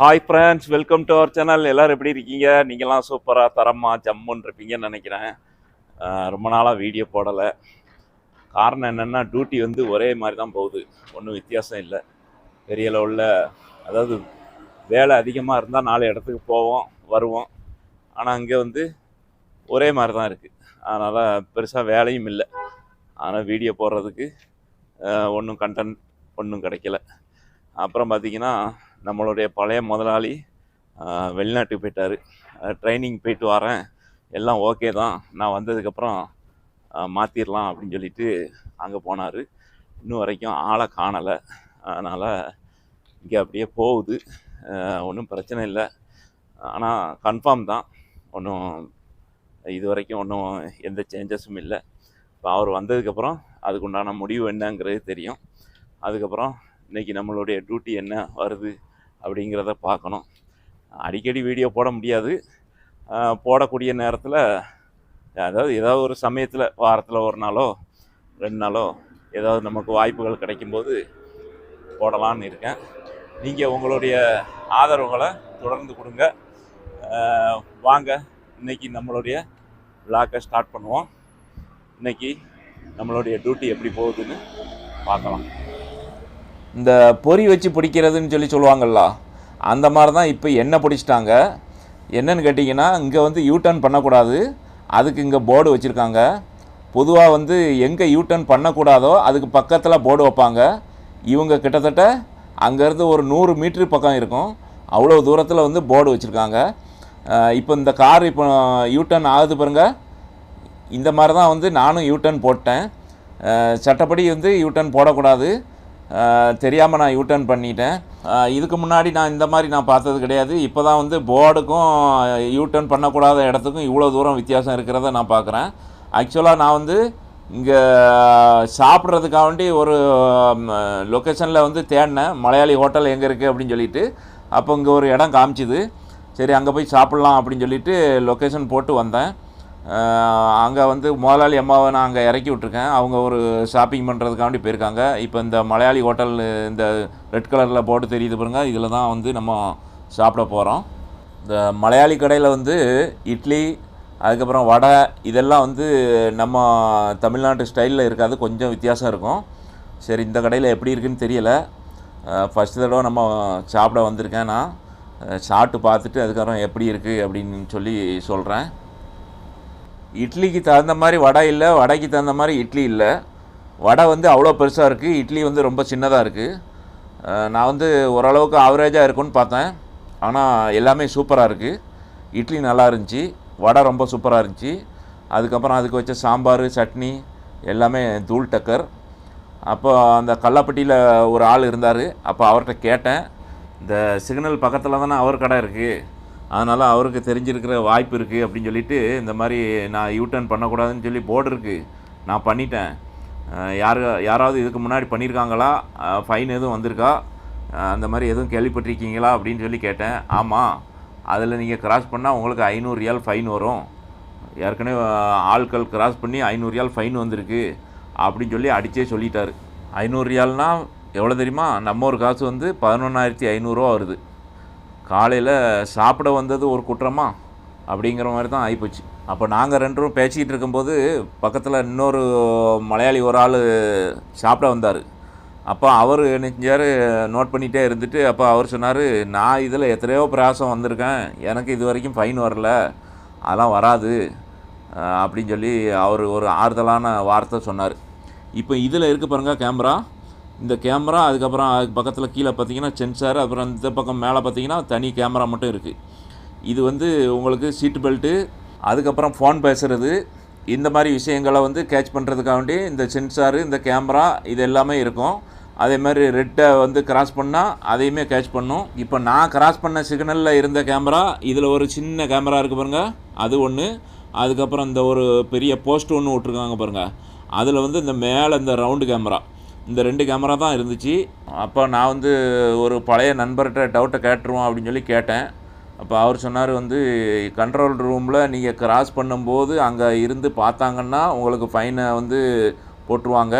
Hi friends welcome to our channel எல்லோரும் எப்படி இருக்கீங்க? நீங்களாம் சூப்பராக தரமாக ஜம்முன்னு இருப்பீங்கன்னு நினைக்கிறேன். ரொம்ப நாளாக வீடியோ போடலை. காரணம் என்னென்னா டியூட்டி வந்து ஒரே மாதிரி தான் போகுது. ஒன்றும் வித்தியாசம் இல்லை. பெரிய லெவலில் அதாவது வேலை அதிகமாக இருந்தால் நாலு இடத்துக்கு போவோம் வருவோம். ஆனால் அங்கே வந்து ஒரே மாதிரி தான் இருக்குது அதனால் பெருசாக வேலையும் இல்லை. ஆனால் வீடியோ போடுறதுக்கு ஒன்றும் கண்டென்ட் ஒன்றும் கிடைக்கல. அப்புறம் பார்த்திங்கன்னா நம்மளுடைய பழைய முதலாளி வெளிநாட்டுக்கு போயிட்டார். ட்ரைனிங் போயிட்டு வரேன். எல்லாம் ஓகே தான். நான் வந்ததுக்கப்புறம் மாற்றிடலாம் அப்படின்னு சொல்லிட்டு அங்கே போனார். இன்னும் வரைக்கும் ஆளை காணலை. அதனால் இங்கே அப்படியே போகுது. ஒன்றும் பிரச்சனை இல்லை. ஆனால் கன்ஃபார்ம் தான். ஒன்றும் இது வரைக்கும் ஒன்றும் எந்த சேஞ்சஸும் இல்லை. இப்போ அவர் வந்ததுக்கப்புறம் அதுக்குண்டான முடிவு என்னங்கிறது தெரியும். அதுக்கப்புறம் இன்றைக்கி நம்மளுடைய டியூட்டி என்ன வருது அப்படிங்கிறத பார்க்கணும். அடிக்கடி வீடியோ போட முடியாது. போடக்கூடிய நேரத்தில் அதாவது ஏதாவது ஒரு சமயத்தில் வாரத்தில் ஒரு நாளோ ரெண்டு நாளோ ஏதாவது நமக்கு வாய்ப்புகள் கிடைக்கும்போது போடலான்னு இருக்கேன். நீங்கள் உங்களுடைய ஆதரவுகளை தொடர்ந்து கொடுங்க. வாங்க. இன்னைக்கு நம்மளுடைய விளாக்கை ஸ்டார்ட் பண்ணுவோம். இன்னைக்கு நம்மளுடைய டியூட்டி எப்படி போகுதுன்னு பார்க்கலாம். இந்த பொறி வச்சு பிடிக்கிறதுன்னு சொல்லி சொல்லுவாங்கள்ல அந்த மாதிரி தான் இப்போ எண்ணெய் பிடிச்சிட்டாங்க? என்னன்னு கேட்டிங்கன்னா இங்கே வந்து யூட்டர்ன் பண்ணக்கூடாது. அதுக்கு இங்கே போர்டு வச்சுருக்காங்க. பொதுவாக வந்து எங்கே யூட்டர்ன் பண்ணக்கூடாதோ அதுக்கு பக்கத்தில் போர்டு வைப்பாங்க. இவங்க கிட்டத்தட்ட அங்கேருந்து ஒரு நூறு மீட்ரு பக்கம் இருக்கும். அவ்வளோ தூரத்தில் வந்து போர்டு வச்சுருக்காங்க. இப்போ இந்த கார் இப்போ யூட்டர்ன் ஆகுது பாருங்கள் இந்த மாதிரி தான் வந்து நானும் யூட்டர்ன் போட்டேன். சட்டப்படி வந்து யூட்டர்ன் போடக்கூடாது. தெரியாமல் நான் யூட்டர்ன் பண்ணிட்டேன். இதுக்கு முன்னாடி நான் இந்த மாதிரி நான் பார்த்தது கிடையாது. இப்போ தான் வந்து போர்டுக்கும் யூட்டர்ன் பண்ணக்கூடாத இடத்துக்கும் இவ்வளோ தூரம் வித்தியாசம் இருக்கிறத நான் பார்க்குறேன். ஆக்சுவலாக நான் வந்து இங்கே சாப்பிட்றதுக்காக வேண்டி ஒரு லொக்கேஷனில் வந்து தேடினேன். மலையாளி ஹோட்டல் எங்கே இருக்குது அப்படின்னு சொல்லிட்டு. அப்போ இங்கே ஒரு இடம் காமிச்சிது. சரி அங்கே போய் சாப்பிட்லாம் அப்படின்னு சொல்லிட்டு லொக்கேஷன் போட்டு வந்தேன். அங்கே வந்து முதலாளி அம்மாவை நான் அங்கே இறக்கி விட்ருக்கேன் அவங்க ஒரு ஷாப்பிங் பண்ணுறதுக்காண்டி போயிருக்காங்க. இப்போ இந்த மலையாளி ஹோட்டல் இந்த ரெட் கலரில் போட்டு தெரியுது பாருங்க. இதில் தான் வந்து நம்ம சாப்பிட போகிறோம் இந்த மலையாளி கடையில் வந்து இட்லி அதுக்கப்புறம் வடை இதெல்லாம் வந்து நம்ம தமிழ்நாட்டு ஸ்டைலில் இருக்காது. கொஞ்சம் வித்தியாசம் இருக்கும். சரி இந்த கடையில் எப்படி இருக்குன்னு தெரியல. ஃபஸ்ட்டு தடவை நம்ம சாப்பிட வந்திருக்கேன் நான். சாப்பிட்டு பார்த்துட்டு அதுக்கப்புறம் எப்படி இருக்குது அப்படின்னு சொல்லி சொல்கிறேன் இட்லிக்கு தகுந்த மாதிரி வடை இல்லை வடைக்கு தகுந்த மாதிரி இட்லி இல்லை. வடை வந்து அவ்வளோ பெருசாக இருக்குது இட்லி வந்து ரொம்ப சின்னதாக இருக்குது நான் வந்து ஓரளவுக்கு ஆவரேஜாக இருக்குன்னு பார்த்தேன். ஆனால் எல்லாமே சூப்பராக இருக்குது இட்லி நல்லா இருந்துச்சு. வடை ரொம்ப சூப்பராக இருந்துச்சு. அதுக்கப்புறம் அதுக்கு வச்ச சாம்பார் சட்னி எல்லாமே தூள் டக்கர். அப்போ அந்த கல்லாப்பட்டியில் ஒரு ஆள் இருந்தார். அப்போ அவர்கிட்ட கேட்டேன். இந்த சிக்னல் பக்கத்தில் தானே அவர் கடை இருக்குது அதனால் அவருக்கு தெரிஞ்சிருக்கிற வாய்ப்பு இருக்குது அப்படின்னு சொல்லிட்டு இந்த மாதிரி நான் யூட்டர்ன் பண்ணக்கூடாதுன்னு சொல்லி போர்டு இருக்குது நான் பண்ணிட்டேன். யார் யாராவது இதுக்கு முன்னாடி பண்ணியிருக்காங்களா ஃபைன் எதுவும் வந்திருக்கா? அந்த மாதிரி எதுவும் கேள்விப்பட்டிருக்கீங்களா? அப்படின்னு சொல்லி கேட்டேன். ஆமாம் அதில் நீங்கள் கிராஸ் பண்ணால் உங்களுக்கு ஐநூறு ரியால் ஃபைன் வரும். ஏற்கனவே ஆட்கள் கிராஸ் பண்ணி ஐநூறு ரியால் ஃபைன் வந்திருக்கு. அப்படின்னு சொல்லி அடித்தே சொல்லிட்டார். ஐநூறு ரியால்னால் எவ்வளோ தெரியுமா? நம்ம ஒரு காசு வந்து பதினொன்றாயிரத்தி ஐநூறுரூவா வருது. காலையில் சாப்பிட வந்தது ஒரு குற்றமா? அப்படிங்கிற மாதிரி தான் ஆகிப்போச்சு அப்போ நாங்கள் ரெண்டும் பேசிக்கிட்டு இருக்கும்போது பக்கத்தில் இன்னொரு மலையாளி ஒரு ஆள் சாப்பிட வந்தார். அப்போ அவர் என்ன செஞ்சார் நோட் பண்ணிகிட்டே இருந்துட்டு அப்போ அவர் சொன்னார் நான் இதில் எத்தனையோ பிரயாசம் வந்திருக்கேன். எனக்கு இது வரைக்கும் ஃபைன் வரல. அதெல்லாம் வராது. அப்படின்னு சொல்லி அவர் ஒரு ஆறுதலான வார்த்தை சொன்னார். இப்போ இதில் இருக்குது பாருங்கள் கேமரா இந்த கேமரா அதுக்கப்புறம் அதுக்கு பக்கத்தில் கீழே பார்த்தீங்கன்னா சென்சார் அப்புறம் இந்த பக்கம் மேலே பார்த்தீங்கன்னா தனி கேமரா மட்டும் இருக்குது இது வந்து உங்களுக்கு சீட்டு பெல்ட்டு அதுக்கப்புறம் ஃபோன் பேசுகிறது இந்த மாதிரி விஷயங்களை வந்து கேட்ச் பண்ணுறதுக்காக வேண்டி இந்த சென்சாரு இந்த கேமரா இது எல்லாமே இருக்கும். அதே மாதிரி ரெட்டை வந்து கிராஸ் பண்ணால் அதையுமே கேட்ச் பண்ணும். இப்போ நான் கிராஸ் பண்ண சிக்னலில் இருந்த கேமரா இதில் ஒரு சின்ன கேமரா இருக்குது பாருங்க. அது ஒன்று அதுக்கப்புறம் இந்த ஒரு பெரிய போஸ்ட் ஒன்று விட்ருக்காங்க பாருங்கள் அதில் வந்து இந்த மேலே இந்த ரவுண்டு கேமரா. இந்த ரெண்டு கேமரா தான் இருந்துச்சு. அப்போ நான் வந்து ஒரு பழைய நண்பர்கிட்ட டவுட்டை கேட்டுருவோம் அப்படின்னு சொல்லி கேட்டேன். அப்போ அவர் சொன்னார் வந்து கண்ட்ரோல் ரூமில் நீங்கள் கிராஸ் பண்ணும்போது அங்கே இருந்து பார்த்தாங்கன்னா உங்களுக்கு ஃபைனை வந்து போட்டுருவாங்க.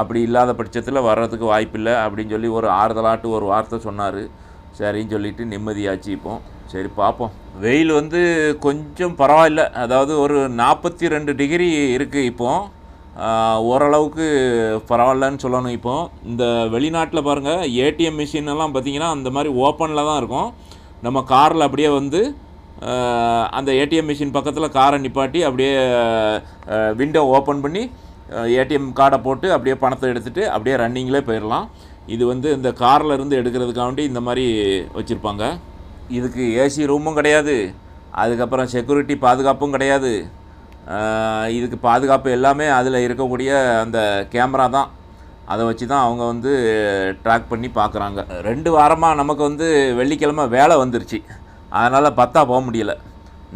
அப்படி இல்லாத பட்சத்தில் வர்றதுக்கு வாய்ப்பில்லை அப்படின்னு சொல்லி ஒரு ஆறுதலாட்டு ஒரு வார்த்தை சொன்னார். சரின்னு சொல்லிட்டு நிம்மதியாச்சு இப்போ. சரி பார்ப்போம். வெயில் வந்து கொஞ்சம் பரவாயில்ல. அதாவது ஒரு நாற்பத்தி ரெண்டு டிகிரி இருக்குது இப்போது ஓரளவுக்கு பரவாயில்லன்னு சொல்லணும் இப்போ. இந்த வெளிநாட்டில் பாருங்கள் ஏடிஎம் மிஷின் எல்லாம் பார்த்தீங்கன்னா அந்த மாதிரி ஓப்பனில் தான் இருக்கும். நம்ம காரில் அப்படியே வந்து அந்த ஏடிஎம் மிஷின் பக்கத்தில் காரை நிப்பாட்டி அப்படியே விண்டோ ஓப்பன் பண்ணி ஏடிஎம் கார்டை போட்டு அப்படியே பணத்தை எடுத்துகிட்டு அப்படியே ரன்னிங்லேயே போயிடலாம் இது வந்து இந்த காரில் இருந்து எடுக்கிறதுக்காண்டி இந்த மாதிரி வச்சுருப்பாங்க. இதுக்கு ஏசி ரூமும் கிடையாது. அதுக்கப்புறம் செக்யூரிட்டி பாதுகாப்பும் கிடையாது. இதுக்கு பாதுகாப்பு எல்லாமே அதில் இருக்கக்கூடிய அந்த கேமரா தான். அதை வச்சு தான் அவங்க வந்து ட்ராக் பண்ணி பார்க்குறாங்க ரெண்டு வாரமாக நமக்கு வந்து வெள்ளிக்கிழமை வேலை வந்துருச்சு. அதனால் பத்தா போக முடியல.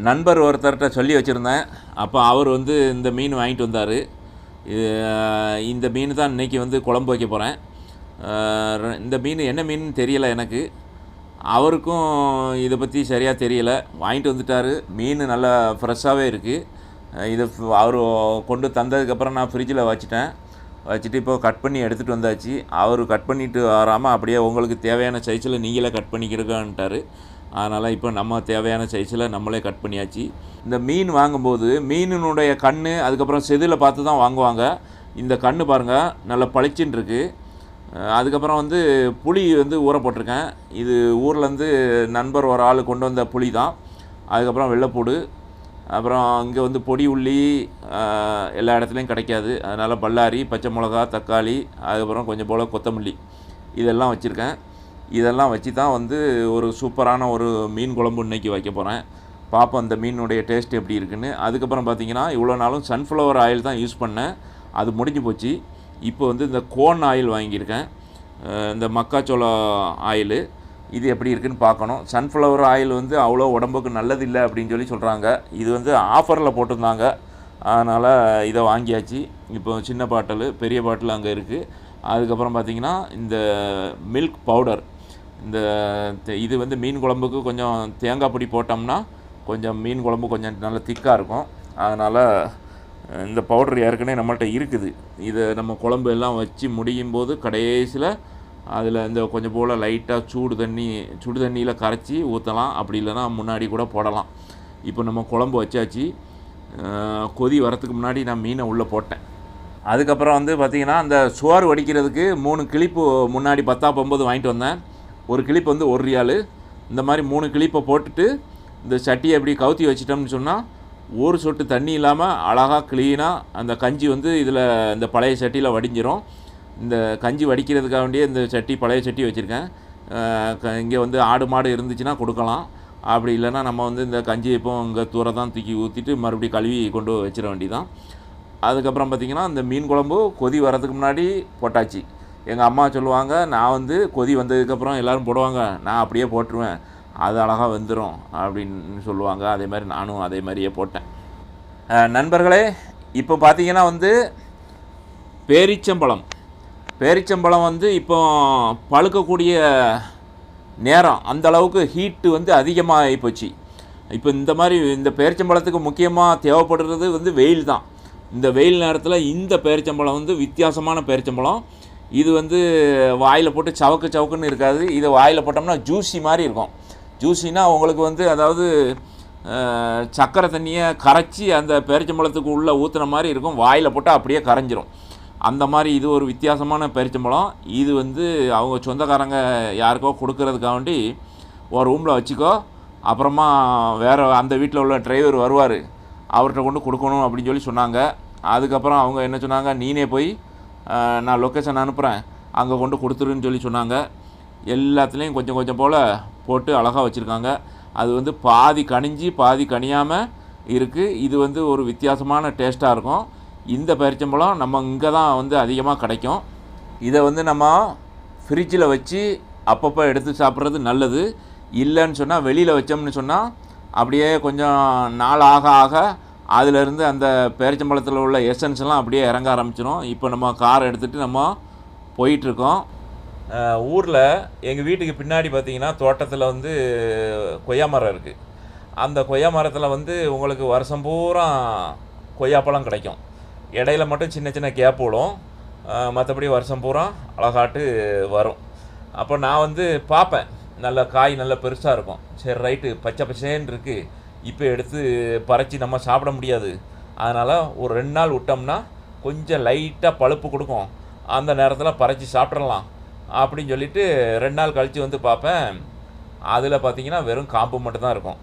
நண்பர் ஒருத்தர்கிட்ட சொல்லி வச்சுருந்தேன். அப்போ அவர் வந்து இந்த மீன் வாங்கிட்டு வந்தார். இந்த மீன் தான் இன்றைக்கி வந்து குழம்பு வைக்க போகிறேன் இந்த மீன் என்ன மீன் தெரியலை எனக்கு. அவருக்கும் இதை பற்றி சரியாக தெரியலை. வாங்கிட்டு வந்துட்டார். மீன் நல்லா ஃப்ரெஷ்ஷாகவே இருக்குது இதை அவர் கொண்டு தந்ததுக்கப்புறம் நான் ஃப்ரிட்ஜில் வச்சுட்டேன். வச்சுட்டு இப்போது கட் பண்ணி எடுத்துகிட்டு வந்தாச்சு. அவர் கட் பண்ணிட்டு வராமல் அப்படியே உங்களுக்கு தேவையான சைஸில் நீங்களே கட் பண்ணிக்கிறக்கான்ட்டார் அதனால் இப்போ நம்ம தேவையான சைஸில் நம்மளே கட் பண்ணியாச்சு. இந்த மீன் வாங்கும்போது மீனினுடைய கண் அதுக்கப்புறம் செதில் பார்த்து தான் வாங்குவாங்க. இந்த கண் பாருங்கள் நல்லா பளிச்சுன்னு இருக்குது அதுக்கப்புறம் வந்து புளி வந்து ஊற போட்டிருக்கேன். இது ஊர்லேருந்து நண்பர் ஒரு ஆள் கொண்டு வந்த புளி தான். அதுக்கப்புறம் வெள்ளைப்பூடு அப்புறம் இங்கே வந்து பொடி உள்ளி எல்லா இடத்துலையும் கிடைக்காது. அதனால் பல்லாரி பச்சை மிளகா தக்காளி அதுக்கப்புறம் கொஞ்சம் போல் கொத்தமல்லி இதெல்லாம் வச்சுருக்கேன். இதெல்லாம் வச்சு தான் வந்து ஒரு சூப்பரான ஒரு மீன் குழம்பு இன்னைக்கு வைக்க போகிறேன் பார்ப்போம் அந்த மீனுடைய டேஸ்ட் எப்படி இருக்குன்னு. அதுக்கப்புறம் பார்த்தீங்கன்னா இவ்வளோ நாளும் சன்ஃப்ளவர் ஆயில் தான் யூஸ் பண்ணேன். அது முடிஞ்சு போச்சு. இப்போ வந்து இந்த கோன் ஆயில் வாங்கியிருக்கேன். இந்த மக்காச்சோளம் ஆயிலு இது எப்படி இருக்குதுன்னு பார்க்கணும். சன்ஃப்ளவர் ஆயில் வந்து அவ்வளோ உடம்புக்கு நல்லதில்லை அப்படின்னு சொல்லி சொல்கிறாங்க இது வந்து ஆஃபரில் போட்டிருந்தாங்க. அதனால் இதை வாங்கியாச்சு. இப்போ சின்ன பாட்டில் பெரிய பாட்டில் அங்கே இருக்குது அதுக்கப்புறம் பார்த்திங்கன்னா இந்த மில்க் பவுடர் இந்த இது வந்து மீன் குழம்புக்கு கொஞ்சம் தேங்காய் பொடி போட்டோம்னா கொஞ்சம் மீன் குழம்பு கொஞ்சம் நல்லா திக்காக இருக்கும். அதனால் இந்த பவுடர் ஏற்கனவே நம்மள்ட்ட இருக்குது. இதை நம்ம குழம்பு எல்லாம் வச்சு முடியும் போது கடைசியில் அதில் இந்த கொஞ்சம் போல் லைட்டாக சூடு தண்ணி சுடு தண்ணியில் கரைச்சி ஊற்றலாம் அப்படி இல்லைன்னா முன்னாடி கூட போடலாம். இப்போ நம்ம குழம்பு வச்சாச்சு. கொதி வரத்துக்கு முன்னாடி நான் மீனை உள்ளே போட்டேன். அதுக்கப்புறம் வந்து பார்த்திங்கன்னா அந்த சோறு வடிக்கிறதுக்கு மூணு கிளிப்பு முன்னாடி பத்தா பொம்பது வாங்கிட்டு வந்தேன். ஒரு கிளிப்பு வந்து ஒரு ரியாலு. இந்த மாதிரி மூணு கிளிப்பை போட்டுட்டு இந்த சட்டியை எப்படி கவுத்தி வச்சிட்டோம்னு சொன்னால் ஒரு சொட்டு தண்ணி இல்லாமல் அழகாக க்ளீனாக அந்த கஞ்சி வந்து இதில் இந்த பழைய சட்டியில் வடிஞ்சிரும். இந்த கஞ்சி வடிக்கிறதுக்காக வேண்டிய இந்த சட்டி பழைய சட்டி வச்சுருக்கேன். இங்கே வந்து ஆடு மாடு இருந்துச்சுன்னா கொடுக்கலாம். அப்படி இல்லைன்னா நம்ம வந்து இந்த கஞ்சி இப்போ இங்கே தூர தான் தூக்கி ஊற்றிட்டு மறுபடியும் கழுவி கொண்டு வச்சிட வேண்டிதான் அதுக்கப்புறம் பார்த்திங்கன்னா இந்த மீன் குழம்பு கொதி வரதுக்கு முன்னாடி போட்டாச்சு. எங்கள் அம்மா சொல்லுவாங்க நான் வந்து கொதி வந்ததுக்கப்புறம் எல்லோரும் போடுவாங்க. நான் அப்படியே போட்டுருவேன். அது அழகாக வெந்துடும் அப்படின்னு சொல்லுவாங்க. அதே மாதிரி நானும் அதே மாதிரியே போட்டேன். நண்பர்களே இப்போ பார்த்தீங்கன்னா வந்து பேரிச்சம்பழம். பேரிச்சம்பழம் வந்து இப்போ பழுக்கக்கூடிய நேரம் அந்த அளவுக்கு ஹீட்டு வந்து அதிகமாக ஆகிப்போச்சு இப்போ இந்த மாதிரி இந்த பேரிச்சம்பழத்துக்கு முக்கியமாக தேவைப்படுறது வந்து வெயில் தான். இந்த வெயில் நேரத்தில் இந்த பேரிச்சம்பழம் வந்து வித்தியாசமான பேரிச்சம்பழம். இது வந்து வாயில் போட்டு சவக்கு சவக்குன்னு இருக்காது. இது வாயில் போட்டோம்னா ஜூஸி மாதிரி இருக்கும். ஜூஸினா உங்களுக்கு வந்து அதாவது சக்கரை தண்ணியை கரைச்சி அந்த பேரிச்சம்பழத்துக்கு உள்ளே ஊற்றுன மாதிரி இருக்கும். வாயில் போட்டால் அப்படியே கரைஞ்சிரும். அந்த மாதிரி இது ஒரு வித்தியாசமான பேரிச்சம்பழம். இது வந்து அவங்க சொந்தக்காரங்க யாருக்கோ கொடுக்கறதுக்காண்டி ஒரு ரூமில் வச்சுக்கோ. அப்புறமா வேறு அந்த வீட்டில் உள்ள டிரைவர் வருவார். அவர்கிட்ட கொண்டு கொடுக்கணும் அப்படின்னு சொல்லி சொன்னாங்க. அதுக்கப்புறம் அவங்க என்ன சொன்னாங்க? நீனே போய் நான் லொக்கேஷன் அனுப்புகிறேன் அங்கே கொண்டு கொடுத்துருன்னு சொல்லி சொன்னாங்க. எல்லாத்துலேயும் கொஞ்சம் கொஞ்சம் போல் போட்டு அழகாக வச்சுருக்காங்க. அது வந்து பாதி கனிஞ்சி பாதி கனியாமல் இருக்குது இது வந்து ஒரு வித்தியாசமான டேஸ்ட்டாக இருக்கும். இந்த பேரிச்சம்பழம் நம்ம இங்கே தான் வந்து அதிகமாக கிடைக்கும். இதை வந்து நம்ம ஃப்ரிட்ஜில் வச்சு அப்பப்போ எடுத்து சாப்பிட்றது நல்லது. இல்லைன்னு சொன்னால் வெளியில் வச்சோம்னு சொன்னால் அப்படியே கொஞ்சம் நாள் ஆக ஆக அதிலிருந்து அந்த பேரிச்சம்பழத்தில் உள்ள எசன்ஸ் எல்லாம் அப்படியே இறங்க ஆரம்பிச்சிடும் இப்போ நம்ம கார் எடுத்துகிட்டு நம்ம போயிட்டுருக்கோம். ஊரில் எங்கள் வீட்டுக்கு பின்னாடி பார்த்தீங்கன்னா தோட்டத்தில் வந்து கொய்யா மரம் இருக்குது அந்த கொய்யா மரத்தில் வந்து உங்களுக்கு வருஷம் பூரா கொய்யாப்பழம் கிடைக்கும். இடையில மட்டும் சின்ன சின்ன கேப் விடும் மற்றபடி வருஷம் பூரா அழகாட்டு வரும். அப்போ நான் வந்து பார்ப்பேன் நல்ல காய் நல்ல பெருசாக இருக்கும். சரி ரைட்டு. பச்சை பச்சேன்னு இருக்குது இப்போ எடுத்து பறித்து நம்ம சாப்பிட முடியாது. அதனால் ஒரு ரெண்டு நாள் விட்டோம்னா கொஞ்சம் லைட்டாக பழுப்பு கொடுக்கும். அந்த நேரத்தில் பறித்து சாப்பிட்றலாம் அப்படின்னு சொல்லிட்டு ரெண்டு நாள் கழித்து வந்து பார்ப்பேன் அதில் பார்த்தீங்கன்னா வெறும் காம்பு மட்டும்தான் இருக்கும்.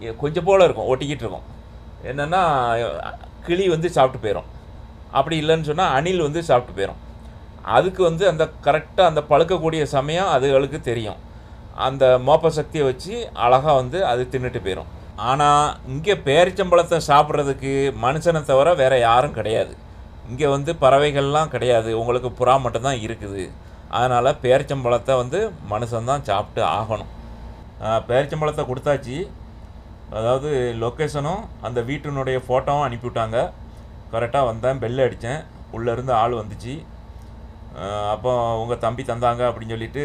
எ- கொஞ்சம் போல் இருக்கும். ஒட்டிக்கிட்டு இருக்கும். என்னென்னா கிளி வந்து சாப்பிட்டு போயிடும் அப்படி இல்லைன்னு சொன்னால் அணில் வந்து சாப்பிட்டு போயிடும் அதுக்கு வந்து அந்த கரெக்டாக அந்த பழுக்கக்கூடிய சமயம் அதுகளுக்கு தெரியும். அந்த மோப்ப சக்தியை வச்சு அழகாக வந்து அது தின்னுட்டு போயிடும் ஆனால் இங்கே பேரிச்சம்பழத்தை சாப்பிட்றதுக்கு மனுஷனை தவிர வேறு யாரும் கிடையாது. இங்கே வந்து பறவைகள்லாம் கிடையாது. உங்களுக்கு புறா மட்டும்தான் இருக்குது. அதனால் பேரிச்சம்பழத்தை வந்து மனுஷன்தான் சாப்பிட்டு ஆகணும். பேரிச்சம்பழத்தை கொடுத்தாச்சு. அதாவது லொக்கேஷனும் அந்த வீட்டினுடைய ஃபோட்டோவும் அனுப்பிவிட்டாங்க. கரெக்டாக வந்தேன் பெல் அடித்தேன். உள்ளேருந்து ஆள் வந்துச்சு. அப்போ உங்கள் தம்பி தந்தாங்க அப்படின்னு சொல்லிட்டு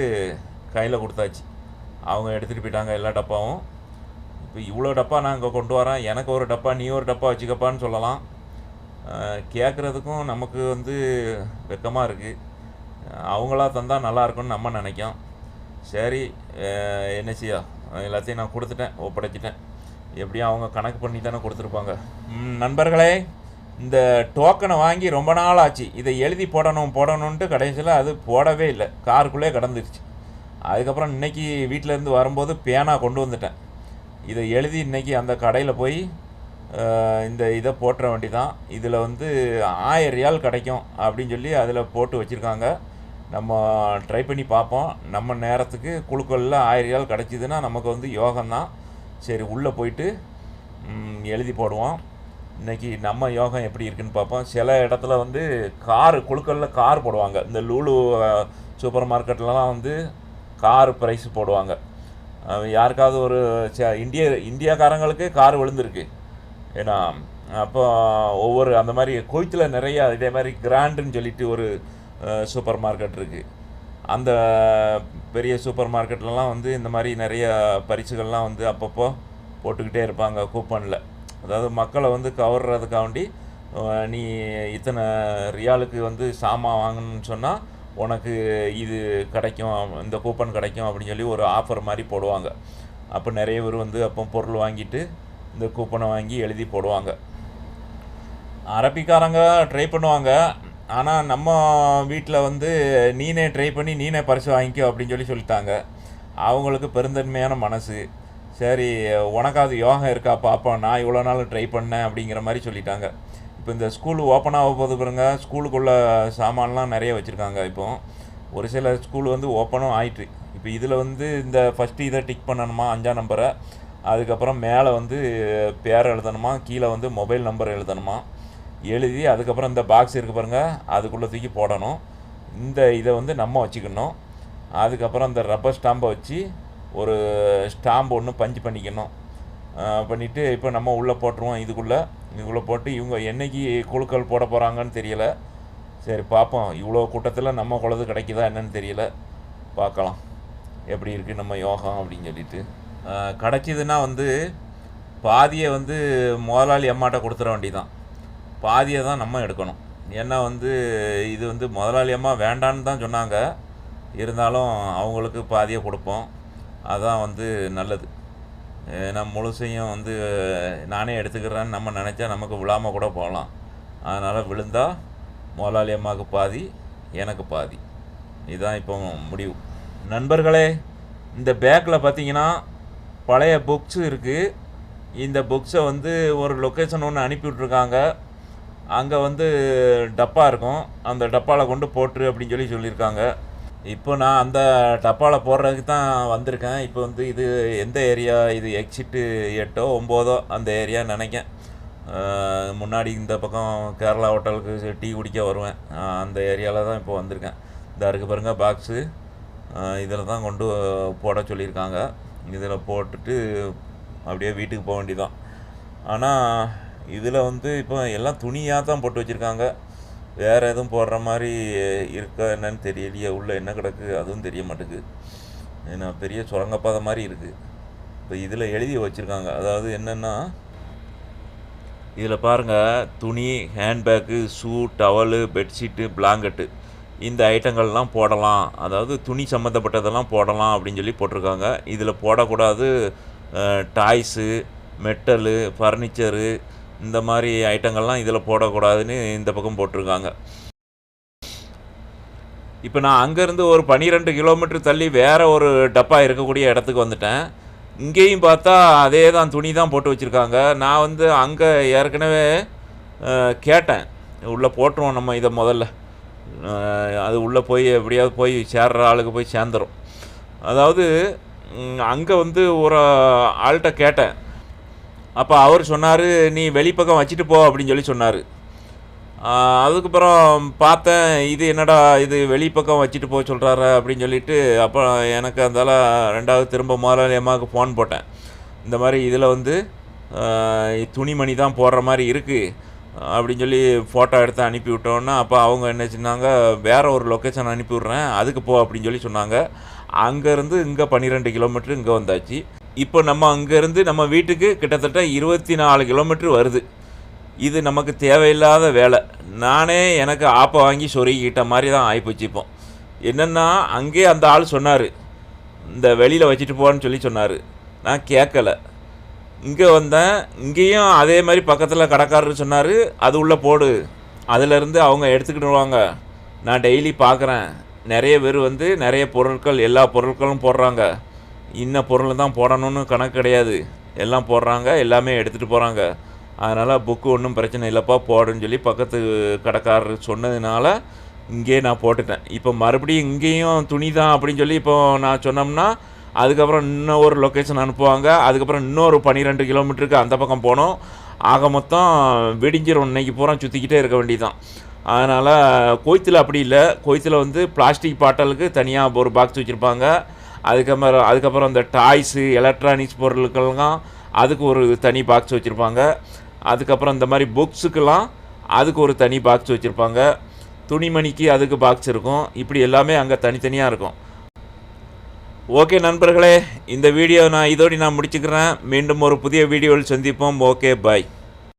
கையில் கொடுத்தாச்சு. அவங்க எடுத்துகிட்டு போயிட்டாங்க எல்லா டப்பாவும். இப்போ இவ்வளோ டப்பா நான் இங்கே கொண்டு வரேன். எனக்கு ஒரு டப்பா நீ ஒரு டப்பா வச்சுக்கப்பான்னு சொல்லலாம். கேட்குறதுக்கும் நமக்கு வந்து வெக்கமாக இருக்குது அவங்களா தந்தால் நல்லாயிருக்குன்னு நம்ம நினைக்கோம் சரி என்ன செய்ய? எல்லாத்தையும் நான் கொடுத்துட்டேன் ஒப்படைச்சிட்டேன். எப்படியும் அவங்க கணக்கு பண்ணி தானே கொடுத்துருப்பாங்க. நண்பர்களே இந்த டோக்கனை வாங்கி ரொம்ப நாள் ஆச்சு. இதை எழுதி போடணும் போடணுன்ட்டு கடைசியில் அது போடவே இல்லை. காருக்குள்ளே கிடந்துருச்சு. அதுக்கப்புறம் இன்னைக்கு வீட்டிலேருந்து வரும்போது பேனா கொண்டு வந்துட்டேன். இதை எழுதி இன்றைக்கி அந்த கடையில் போய் இந்த இதை போட்டுற வேண்டி தான் இதில் வந்து ஆயிரம் ரியால் கிடைக்கும் அப்படின்னு சொல்லி அதில் போட்டு வச்சுருக்காங்க. நம்ம ட்ரை பண்ணி பார்ப்போம். நம்ம நேரத்துக்கு குழுக்களில் ஆயிரம் ரியால் கிடச்சிதுன்னா நமக்கு வந்து யோகம்தான். சரி உள்ளே போயிட்டு எழுதி போடுவோம். இன்னைக்கு நம்ம யோகம் எப்படி இருக்குன்னு பார்ப்போம். சில இடத்துல வந்து கார் குழுக்களில் கார் போடுவாங்க. இந்த லூலு சூப்பர் மார்க்கெட்லலாம் வந்து கார் ப்ரைஸ் போடுவாங்க. யாருக்காவது ஒரு ச- இந்திய இந்தியாக்காரங்களுக்கு கார் விழுந்திருக்கு. ஏன்னா அப்போ ஒவ்வொரு அந்த மாதிரி குவைத்தில் நிறைய இதே மாதிரி கிராண்டுன்னு சொல்லிட்டு ஒரு சூப்பர் மார்க்கெட் இருக்குது அந்த பெரிய சூப்பர் மார்க்கெட்லலாம் வந்து இந்த மாதிரி நிறைய பரிசுகள்லாம் வந்து அப்பப்போ போட்டுக்கிட்டே இருப்பாங்க கூப்பனில். அதாவது மக்களை வந்து கவர்றதுக்காண்டி நீ இத்தனை ரியாலுக்கு வந்து சாமான் வாங்கணும்னு சொன்னால் உனக்கு இது கிடைக்கும் இந்த கூப்பன் கிடைக்கும் அப்படின்னு சொல்லி ஒரு ஆஃபர் மாதிரி போடுவாங்க. அப்போ நிறைய பேர் வந்து அப்போ பொருள் வாங்கிட்டு இந்த கூப்பனை வாங்கி எழுதி போடுவாங்க. அரபிக்காரங்க ட்ரை பண்ணுவாங்க. ஆனால் நம்ம வீட்டில் வந்து நீனே ட்ரை பண்ணி நீனே பரிசு வாங்கிக்கோ அப்படின்னு சொல்லி சொல்லிட்டாங்க. அவங்களுக்கு பெருந்தன்மையான மனசு. சரி உனக்காவது யோகம் இருக்கா பாப்பா நான் இவ்வளோ நாள் ட்ரை பண்ணேன் அப்படிங்கிற மாதிரி சொல்லிட்டாங்க. இப்போ இந்த ஸ்கூல் ஓப்பன் ஆக போது பாருங்க. ஸ்கூலுக்குள்ள சாமான்லாம் நிறைய வச்சுருக்காங்க இப்போ. ஒரு சில ஸ்கூல் வந்து ஓப்பனும் ஆயிட்டு. இப்போ இதில் வந்து இந்த ஃபஸ்ட்டு இதை டிக் பண்ணணுமா அஞ்சாம் நம்பரை அதுக்கப்புறம் மேலே வந்து பேர் எழுதணுமா? கீழே வந்து மொபைல் நம்பர் எழுதணுமா? எழுதி அதுக்கப்புறம் இந்த பாக்ஸ் இருக்கு பாருங்கள் அதுக்குள்ளே தூக்கி போடணும். இந்த இதை வந்து நம்ம வச்சுக்கணும். அதுக்கப்புறம் இந்த ரப்பர் ஸ்டாம்பை வச்சு ஒரு ஸ்டாம்பு ஒன்று பஞ்சு பண்ணிக்கணும். பண்ணிவிட்டு இப்போ நம்ம உள்ளே போட்டுருவோம் இதுக்குள்ளே. இதுக்குள்ளே போட்டு இவங்க என்னைக்கு குழுக்கள் போட போகிறாங்கன்னு தெரியலை. சரி பார்ப்போம். இவ்வளோ கூட்டத்தில் நம்ம குழந்தை கிடைக்குதா என்னன்னு தெரியல. பார்க்கலாம். எப்படி இருக்குது நம்ம யோகம் அப்படின்னு சொல்லிட்டு. கிடச்சிதுன்னா வந்து பாதியை வந்து முதலாளி அம்மாட்ட கொடுத்துட வேண்டிதான் பாதியை தான் நம்ம எடுக்கணும். ஏன்னா வந்து இது வந்து முதலாளி அம்மா வேண்டான்னு தான் சொன்னாங்க. இருந்தாலும் அவங்களுக்கு பாதியை கொடுப்போம். அதுதான் வந்து நல்லது. ஏன்னா முழுசையும் வந்து நானே எடுத்துக்கிறேன்னு நம்ம நினச்சா நமக்கு விழாமல் கூட போகலாம். அதனால் விழுந்தால் முதலாளி அம்மாவுக்கு பாதி எனக்கு பாதி. இதுதான் இப்போ முடிவு. நண்பர்களே இந்த பேக்கில் பார்த்தீங்கன்னா பழைய புக்ஸும் இருக்குது இந்த புக்ஸை வந்து ஒரு லொக்கேஷன் ஒன்று அனுப்பி விட்ருக்காங்க அங்கே வந்து டப்பா இருக்கும். அந்த டப்பாவில் கொண்டு போட்டுரு அப்படின்னு சொல்லி சொல்லியிருக்காங்க. இப்போ நான் அந்த டப்பாவில் போடுறதுக்கு தான் வந்திருக்கேன். இப்போ வந்து இது எந்த ஏரியா? இது எக்ஸிட்டு எட்டோ ஒம்போதோ அந்த ஏரியா நினைக்கேன். முன்னாடி இந்த பக்கம் கேரளா ஹோட்டலுக்கு டீ குடிக்க வருவேன். அந்த ஏரியாவில் தான் இப்போ வந்திருக்கேன். இந்த இருக்கு பாருங்க பாக்ஸு இதில் தான் கொண்டு போட சொல்லியிருக்காங்க. இதில் போட்டுட்டு அப்படியே வீட்டுக்கு போக வேண்டியதான் ஆனால் இதில் வந்து இப்போ எல்லாம் துணியாக தான் போட்டு வச்சுருக்காங்க. வேறு எதுவும் போடுற மாதிரி இருக்கா என்னன்னு தெரியலையே உள்ளே என்ன கிடக்கு அதுவும் தெரிய மாட்டேங்குது. ஏன்னா பெரிய சுரங்கப்பாதை மாதிரி இருக்குது இப்போ இதில் எழுதி வச்சுருக்காங்க. அதாவது என்னென்னா இதில் பாருங்கள் துணி handbag shoe towel bedsheet blanket. இந்த ஐட்டங்கள்லாம் போடலாம். அதாவது துணி சம்மந்தப்பட்டதெல்லாம் போடலாம் அப்படின்னு சொல்லி போட்டிருக்காங்க. இதில் போடக்கூடாது டாய்ஸு மெட்டலு ஃபர்னிச்சரு இந்த மாதிரி ஐட்டங்கள்லாம் இதில் போடக்கூடாதுன்னு இந்த பக்கம் போட்டிருக்காங்க. இப்போ நான் அங்கேருந்து ஒரு பன்னிரெண்டு கிலோமீட்டர் தள்ளி வேறு ஒரு டப்பா இருக்கக்கூடிய இடத்துக்கு வந்துட்டேன். இங்கேயும் பார்த்தா அதே தான் துணி தான் போட்டு வச்சுருக்காங்க. நான் வந்து அங்கே ஏற்கனவே கேட்டேன். உள்ளே போட்டுருவோம் நம்ம இதை முதல்ல. அது உள்ளே போய் எப்படியாவது போய் சேர்ற ஆளுக்கு போய் சேர்ந்துரும். அதாவது அங்கே வந்து ஒரு ஆள்கிட்ட கேட்டேன். அப்போ அவர் சொன்னார் நீ வெளிப்பக்கம் வச்சுட்டு போ அப்படின்னு சொல்லி சொன்னார். அதுக்கப்புறம் பார்த்தேன் இது என்னடா இது வெளிப்பக்கம் வச்சுட்டு போக சொல்கிறாரு அப்படின்னு சொல்லிட்டு அப்போ எனக்கு அந்தால ரெண்டாவது திரும்ப முதல்ல ஃபோன் போட்டேன். இந்த மாதிரி இதில் வந்து துணிமணி தான் போடுற மாதிரி இருக்குது அப்படின்னு சொல்லி ஃபோட்டோ எடுத்து அனுப்பி விட்டோன்னா அப்போ அவங்க என்ன சொன்னாங்க வேறு ஒரு லொக்கேஷன் அனுப்பி விட்றேன் அதுக்கு போ அப்படின்னு சொல்லி சொன்னாங்க. அங்கேருந்து இங்கே பன்னிரெண்டு கிலோமீட்டர் இங்கே வந்தாச்சு. இப்போ நம்ம அங்கேருந்து நம்ம வீட்டுக்கு கிட்டத்தட்ட இருபத்தி நாலு கிலோமீட்டர் வருது. இது நமக்கு தேவையில்லாத வேலை. நானே எனக்கு ஆப்பை வாங்கி சொருகிக்கிட்ட மாதிரி தான் ஆகிப்போச்சு இப்போ. என்னென்னா அங்கேயே அந்த ஆள் சொன்னார். இந்த வெளியில் வச்சுட்டு போன்னு சொல்லி சொன்னார். நான் கேட்கல. இங்கே வந்தேன். இங்கேயும் அதே மாதிரி பக்கத்தில் கடைக்காரர் சொன்னார். அது உள்ளே போடு. அதிலேருந்து அவங்க எடுத்துக்கிடுவாங்க நான் டெய்லி பார்க்குறேன் நிறைய பேர் வந்து நிறைய பொருட்கள் எல்லா பொருட்களும் போடுறாங்க. இன்ன பொருளை தான் போடணும்னு கணக்கு கிடையாது. எல்லாம் போடுறாங்க எல்லாமே எடுத்துகிட்டு போகிறாங்க அதனால் புக்கு ஒன்றும் பிரச்சனை இல்லைப்பா போடுன்னு சொல்லி பக்கத்து கடைக்காரர் சொன்னதுனால இங்கேயே நான் போட்டுட்டேன். இப்போ மறுபடியும் இங்கேயும் துணி தான் அப்படின்னு சொல்லி இப்போ நான் சொன்னோம்னா அதுக்கப்புறம் இன்னும் ஒரு லொக்கேஷன் அனுப்புவாங்க. அதுக்கப்புறம் இன்னொரு பன்னிரெண்டு கிலோமீட்டருக்கு அந்த பக்கம் போனோம் ஆக மொத்தம் வெடிஞ்சிரும். இன்னைக்கு பூரா சுற்றிக்கிட்டே இருக்க வேண்டியதுதான். அதனால் கோயத்தில் அப்படி இல்லை. கோயத்தில் வந்து பிளாஸ்டிக் பாட்டலுக்கு தனியாக ஒரு பாக்ஸ் வச்சுருப்பாங்க. அதுக்கப்புறம் அதுக்கப்புறம் இந்த டாய்ஸு எலக்ட்ரானிக்ஸ் பொருட்கள்லாம் அதுக்கு ஒரு தனி பாக்ஸ் வச்சுருப்பாங்க. அதுக்கப்புறம் இந்த மாதிரி புக்ஸுக்கெல்லாம் அதுக்கு ஒரு தனி பாக்ஸ் வச்சுருப்பாங்க. துணிமணிக்கு அதுக்கு பாக்ஸ் இருக்கும். இப்படி எல்லாமே அங்கே தனித்தனியாக இருக்கும். ஓகே நண்பர்களே இந்த வீடியோ நான் இதோடு நான் முடிச்சுக்கிறேன். மீண்டும் ஒரு புதிய வீடியோவில் சந்திப்போம். Okay bye